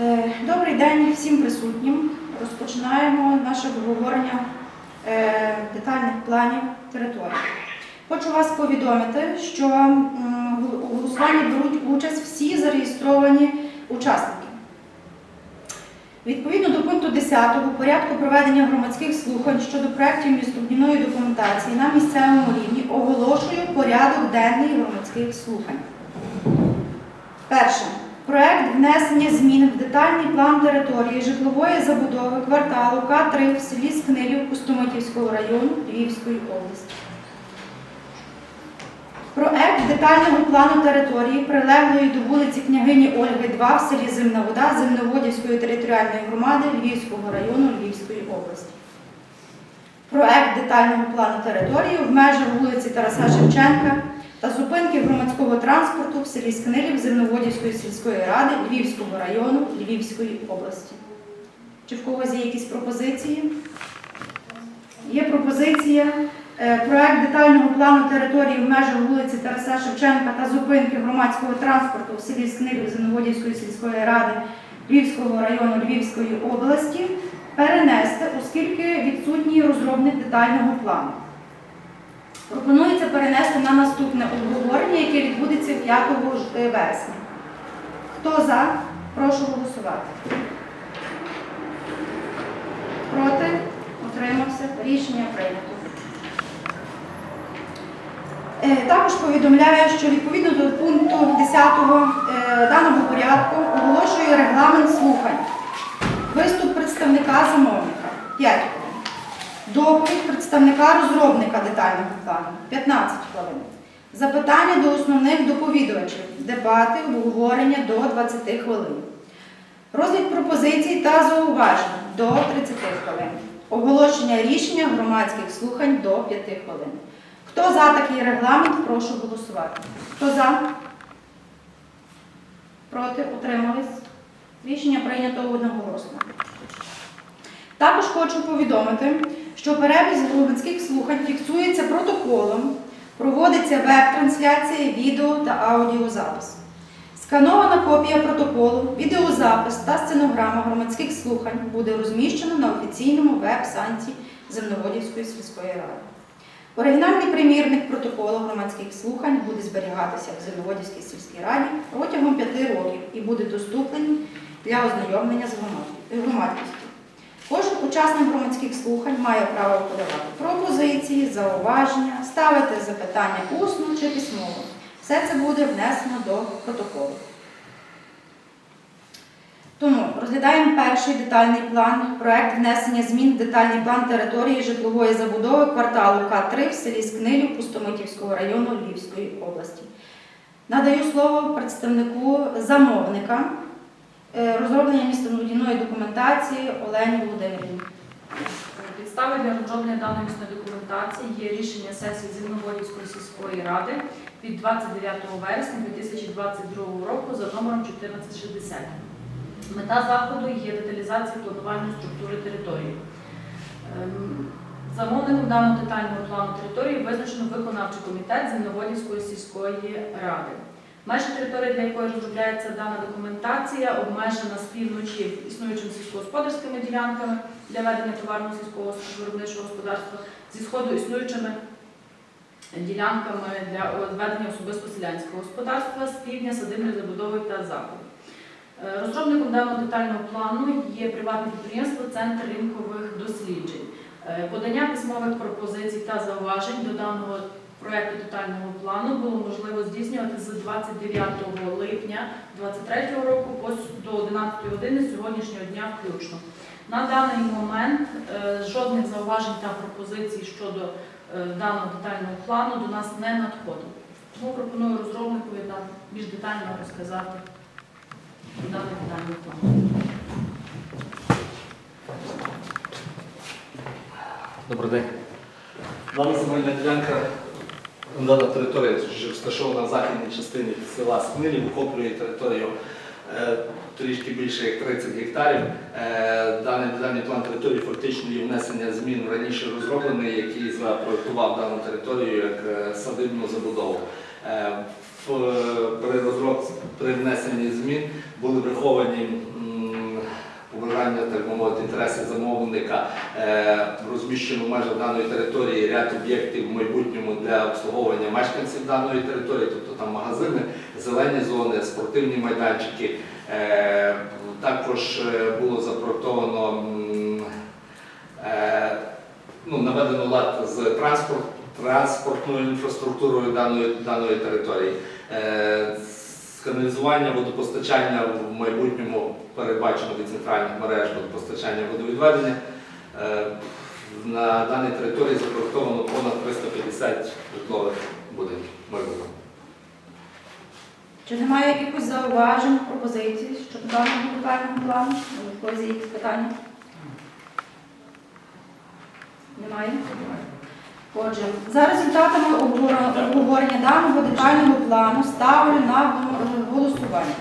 Е, Добрий день всім присутнім. Розпочинаємо наше обговорення е, детальних планів території. Хочу вас повідомити, що у голосуванні беруть участь всі зареєстровані учасники. Відповідно до пункту 10 порядку проведення громадських слухань щодо проєктів містобудівної документації на місцевому рівні оголошую порядок денний громадських слухань. Перше. Проект внесення змін в детальний план території житлової забудови кварталу К3 в селі Скнилів Пустомитівського району Львівської області. Проект детального плану території, прилеглої до вулиці княгині Ольги 2 в селі Зимна Вода Земноводівської територіальної громади Львівського району Львівської області. Проект детального плану території в межах вулиці Тараса Шевченка та зупинки громадського транспорту в селі Скнилів Земноводівської сільської ради Львівського району Львівської області. Чи в когось є якісь пропозиції? Є пропозиція. е, Проект детального плану території в межах вулиці Тараса Шевченка та зупинки громадського транспорту в селі Скнилів Земноводівської сільської ради Львівського району Львівської області перенести, оскільки відсутній розробник детального плану. Пропонується перенести на наступне обговорення, яке відбудеться 5 е, вересня. Хто за? Прошу голосувати. Проти? Утримався? Рішення прийнято. Е, Також повідомляю, що відповідно до пункту 10 е, даного порядку оголошую регламент слухань. Виступ представника замовника 5 хвилин. Доповідь представника розробника детального плану 15 хвилин. Запитання до основних доповідувачів, дебати, обговорення до 20 хвилин. Розгляд пропозицій та зауважень до 30 хвилин. Оголошення рішення громадських слухань до 5 хвилин. Хто за такий регламент, прошу голосувати. Хто за? Проти? Утримались? Рішення прийнято одноголосно. Також хочу повідомити, що перебіг громадських слухань фіксується протоколом, проводиться веб-трансляція, відео та аудіозапис. Сканована копія протоколу, відеозапис та стенограма громадських слухань буде розміщено на офіційному веб-сайті Земноводівської сільської ради. Оригінальний примірник протоколу громадських слухань буде зберігатися в Земноводівській сільській раді протягом п'яти років і буде доступний для ознайомлення з громад- громадськістю. Кожен учасник громадських слухань має право подавати пропозиції, зауваження, ставити запитання усно чи письмово. Все це буде внесено до протоколу. Тому розглядаємо перший детальний план, проект внесення змін в детальний план території житлової забудови кварталу К3 в селі Скнилів Пустомитівського району Львівської області. Надаю слово представнику замовника розроблення містобудівної документації Олені Володимирівні. Підстави для розроблення даної місної документації є рішення сесії Зімноводівської сільської ради від 29 вересня 2022 року за номером 1460. Мета заходу є деталізація планування структури території. Ем, Замовником даного детального плану території визначено виконавчий комітет Земноводівської сільської ради. Межі території, для якої розробляється дана документація, обмежена з півночі існуючими сільськогосподарськими ділянками для ведення товарного сільського виробничого господарства, зі сходу існуючими ділянками для ведення особисто селянського господарства, з півдня садибної забудови та заходу. Е, Розробником даного детального плану є приватне підприємство Центр ринкових досліджень. Е, Подання письмових пропозицій та зауважень до даного проекту детального плану було можливо здійснювати з 29 липня 2023 року до 11 години сьогоднішнього дня включно. На даний момент е, жодних зауважень та пропозицій щодо е, даного детального плану до нас не надходило. Тому пропоную розробникові нам більш детально розказати про даний детальний план. Добрий день. Дана земельна ділянка, дана територія, розташована в західній частині села Смилів, охоплює територію е, трішки більше як 30 гектарів. Е, Даний детальний план території фактично є внесення змін раніше розроблений, який запроектував дану територію як е, садибну забудову. При розробці, при внесенні змін були враховані м, так мовити, інтереси замовника е, розміщено в межах даної території ряд об'єктів в майбутньому для обслуговування мешканців даної території, тобто там магазини, зелені зони, спортивні майданчики. Е, Також е, було запроектовано ну, наведено лад з транспорт, транспортною інфраструктурою даної, даної території. Каналізування, водопостачання в майбутньому передбачено від центральних мереж водопостачання водовідведення. Е, На даній території запроектовано понад 350 житлових будинків. майбутньо. Чи немає якихось зауважень, пропозицій щодо даного детального плану? Є якісь питання? Немає? Отже, за результатами обговорення даного детального плану ставлю на голосування.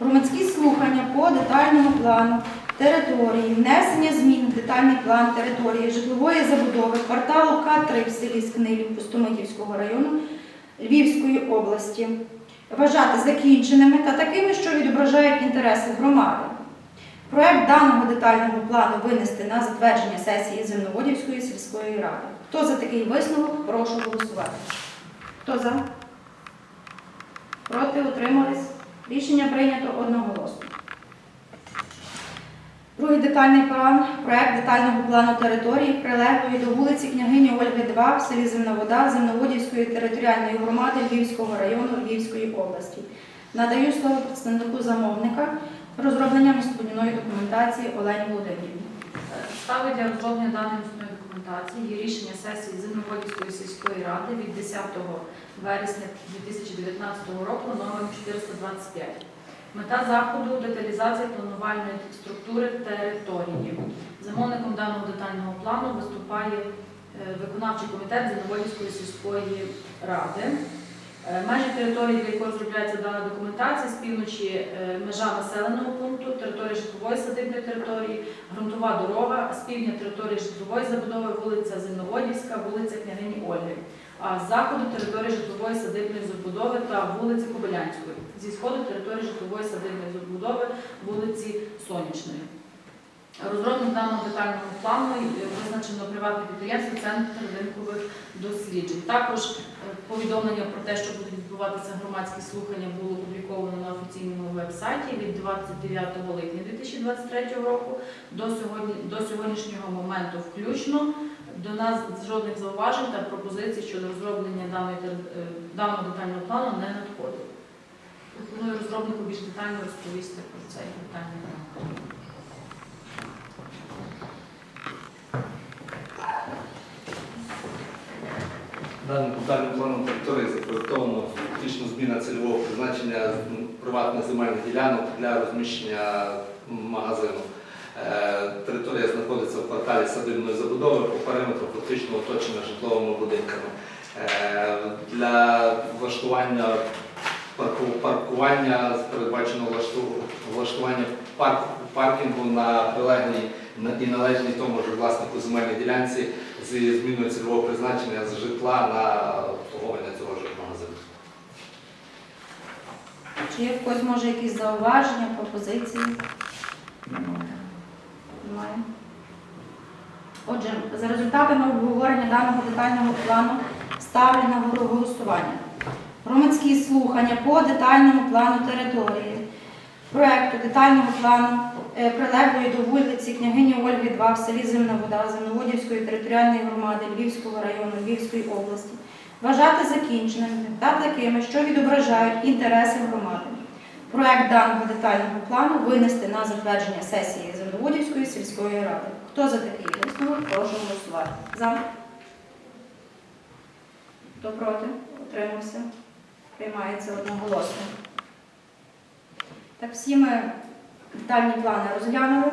Громадські слухання по детальному плану території, внесення змін в детальний план території житлової забудови кварталу К3 в селі Скнилів Пустомитівського району Львівської області вважати закінченими та такими, що відображають інтереси громади. Проект даного детального плану винести на затвердження сесії Земноводівської сільської ради. Хто за такий висновок, прошу голосувати. Хто за? Проти утримались? Рішення прийнято одноголосно. Другий детальний план проект детального плану території, прилеглої до вулиці княгині Ольги 2 в селі Земновода Земноводівської територіальної громади Львівського району Львівської області. Надаю слово представнику замовника розроблення містобудівної документації Олені Володимирівні. Ставить для розроблення даної місної документації є рішення сесії Зимноводівської сільської ради від 10 вересня 2019 року номер 425. Мета заходу деталізація планувальної структури території. Замовником даного детального плану виступає е, виконавчий комітет Зимноводівської сільської ради. Е, Межі території, для якої розробляється дана документація, з півночі е, межа населеного пункту, території житлової садибної території, ґрунтова дорога, з півдня території житлової забудови, вулиця Земноводівська, вулиця Княгині Ольги, а з заходу території житлової садибної забудови та вулиці Кобилянської, зі сходу території житлової садибної забудови, вулиці Сонячної. Розробник даного детального плану визначено приватне підприємство Центр ринкових досліджень. Також е, повідомлення про те, що будуть відбуватися громадські слухання, було опубліковано на офіційному веб-сайті від 29 липня 2023 року до сьогодні до сьогоднішнього моменту включно. До нас жодних зауважень та пропозицій щодо розроблення е, даного детального плану не надходить. Пропоную розробнику більш детально розповісти про цей детальний план. Даним детальним планом території запроектовано фактично зміна цільового призначення приватних земельних ділянок для розміщення магазину. Е, Територія знаходиться в кварталі садибної забудови, по периметру фактично оточена житловими будинками. Е, Для влаштування парку- паркування передбачено влаштування парк- паркінгу на прилеглій і належній тому ж власнику земельній ділянці зі зміною цільового призначення з житла на обслуговування цього ж магазину. Чи є в когось може якісь зауваження, пропозиції? Немає. Отже, за результатами обговорення даного детального плану ставлю на голосування. Громадські слухання по детальному плану території, проекту детального плану е, прилеглої до вулиці княгині 2 в селі Зимна Вода Земноводівської територіальної громади Львівського району Львівської області вважати закінченими та такими, що відображають інтереси громади. Проект даного детального плану винести на затвердження сесії Земноводівської сільської ради. Хто за такий висновок, прошу голосувати. За? Хто проти? Утримався? Приймається одноголосно. Так, всі ми детальні плани розглянули.